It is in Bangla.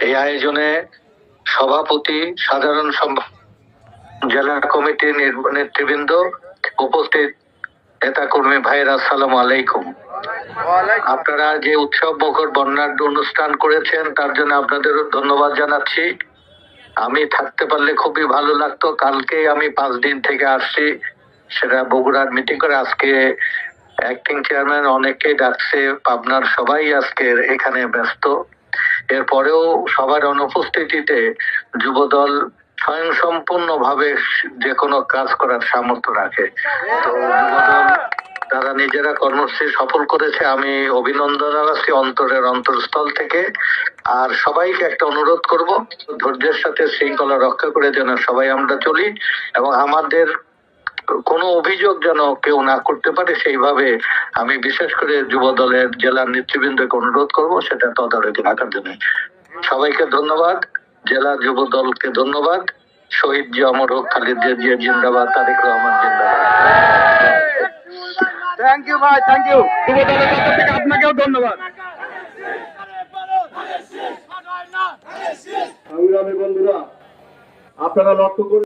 এই আয়োজনে সভাপতি সাধারণ সম্পাদক জেলা কমিটির নেতৃবৃন্দ উপস্থিত। নেতা কর্মী ভাইয়ের আসসালাম আলাইকুম। আপনারা যে উৎসব মুখর বর্ণাঢ্য অনুষ্ঠান করেছেন তার জন্য আপনাদেরও ধন্যবাদ জানাচ্ছি। আমি থাকতে পারলে খুবই ভালো লাগতো। কালকে আমি পাঁচ দিন থেকে আসছি সেটা বগুড়ার মিটিং করে। আজকে অ্যাক্টিং চেয়ারম্যান অনেকেই ডাকছে। পাবনার সবাই আজকে এখানে ব্যস্ত। এরপরেও সবার অনুপস্থিতিতে যুবদল স্বয়ং সম্পূর্ণ ভাবে যে কোনো কাজ করার সামর্থ্য রাখে। তো যুবদল, তারা নিজেরা কর্মসূচি সফল করেছে। আমি অভিনন্দন জানাচ্ছি অন্তরের অন্তরস্থল থেকে। আর সবাইকে একটা অনুরোধ করব, ধৈর্যের সাথে শৃঙ্খলা রক্ষা করে যেন সবাই আমরা চলি এবং আমাদের কোনো অভিযোগ যেন কেউ না করতে পারে সেইভাবে আমি বিশেষ করে যুব দলের জেলার নেতৃবৃন্দকে অনুরোধ করব সেটা তদারকি রাখার জন্য। সবাইকে ধন্যবাদ জেলা যুব দলকে ধন্যবাদ। শহীদ জি অমর হোক খালিদ জিয়া জিয়া জিন্দাবাদ তারেক রহমান জিন্দাবাদ। থ্যাংক ইউ ভাই থ্যাংক ইউ যুব দলের পক্ষ থেকে আপনাকেও ধন্যবাদ। সংগ্রামী বন্ধুরা আপনারা লক্ষ্য করুন।